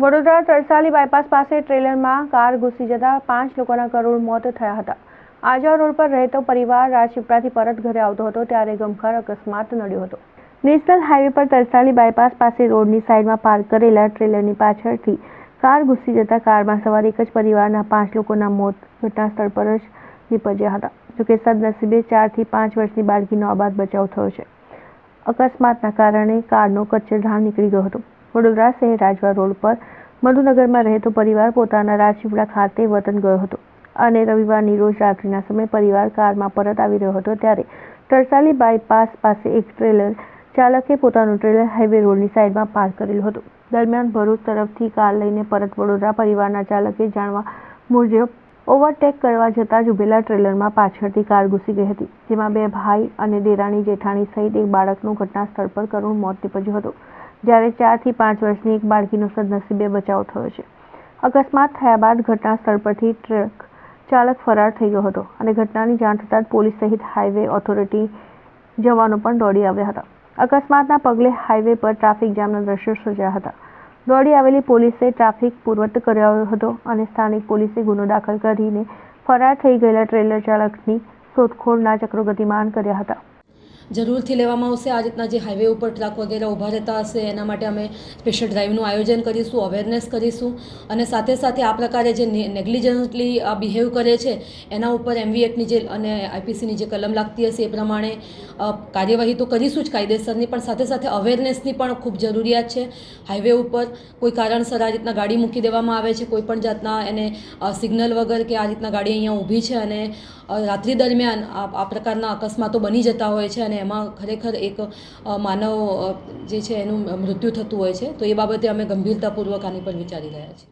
Vadodara Tarsali bypass પાસે ટ્રેલરમાં car ઘૂસી જતા પાંચ લોકોના કરોડ મોત થયા હતા. આજવા રોડ પર રહેતો પરિવાર રાજપીપળાથી પરત ઘરે આવતો હતો ત્યારે ગમખર અકસ્માત નડ્યો હતો. નેશનલ હાઈવે પર તરસાલી બાયપાસ પાસે રોડની સાઈડમાં પાર્ક કરેલા ટ્રેલરની પાછળથી કાર ઘૂસી જતા કારમાં સવાર એક જ પરિવારના પાંચ લોકોના મોત ઘટનાસ્થળ પર જ નીપજ્યા હતા જોકે સદનસીબે ચારથી પાંચ વર્ષની બાળકીનો આબાદ બચાવ થયો છે. અકસ્માતના કારણે કારનો કચ્છરધામ નીકળી ગયો હતો. વડોદરા શહેર રાજવા રોડ પર મધુનગરમાં રહેતો પરિવાર પોતાના રાજપીપળા ખાતે વતન ગયો હતો અને રવિવારની રોજ રાત્રિના સમયે પરિવાર કારમાં પરત આવી રહ્યો હતો ત્યારે તરસાલી બાયપાસ પાસે એક ટ્રેલર ચાલકે પોતાનું ટ્રેલર હાઈવે રોડની સાઈડમાં પાર્ક કરેલું હતું. દરમિયાન ભરૂચ તરફથી કાર લઈને પરત વડોદરા પરિવારના ચાલકે જાણવા મુજબ ઓવરટેક કરવા જતાં જ ઉભેલા ટ્રેલરમાં પાછળથી કાર ઘૂસી ગઈ હતી, જેમાં બે ભાઈ અને દેરાણી જેઠાણી સહિત એક બાળકનું ઘટના સ્થળ પર કરુણ મોત નીપજ્યું હતું. જ્યારે ચારથી પાંચ વર્ષની એક બાળકીનો સદનસીબે બચાવ થયો છે. અકસ્માત થયા બાદ ઘટના સ્થળ પરથી ટ્રક ચાલક ફરાર થઈ ગયો હતો અને ઘટનાની જાણ થતાં જ પોલીસ સહિત હાઈવે ઓથોરિટી જવાનો પણ દોડી આવ્યા હતા. અકસ્માતના પગલે હાઈવે પર ટ્રાફિક જામના દ્રશ્યો સર્જાયા હતા. દોડી આવેલી પોલીસે ટ્રાફિક પૂર્વત કર્યો હતો અને સ્થાનિક પોલીસે ગુનો દાખલ કરીને ફરાર થઈ ગયેલા ટ્રેલર ચાલકની શોધખોળના ચક્રો ગતિમાન કર્યા હતા. જરૂરથી લેવામાં આવશે. આ રીતના જે હાઈવે ઉપર ટ્રક વગેરે ઊભા રહેતા હશે, એના માટે અમે સ્પેશિયલ ડ્રાઈવનું આયોજન કરીશું અવેરનેસ કરીશું. અને સાથે સાથે આ પ્રકારે જે નેગ્લિજન્ટલી બિહેવ કરે છે, એના ઉપર એમવી એક્ટની જે અને આઈપીસીની જે કલમ લાગતી હશે એ પ્રમાણે કાર્યવાહી તો કરીશું જ કાયદેસરની, પણ સાથે સાથે અવેરનેસની પણ ખૂબ જરૂરિયાત છે. હાઈવે ઉપર કોઈ કારણસર આ રીતના ગાડી મૂકી દેવામાં આવે છે, કોઈ પણ જાતના એને સિગ્નલ વગર કે આ રીતના ગાડી અહીંયા ઊભી છે અને રાત્રિ દરમિયાન આ આ પ્રકારના અકસ્માતો બની જતા હોય છે અને એમાં ખરેખર એક માનવ જે છે એનું મૃત્યુ થતું હોય છે, તો એ બાબતે અમે ગંભીરતાપૂર્વક આની પર વિચારી રહ્યા છીએ.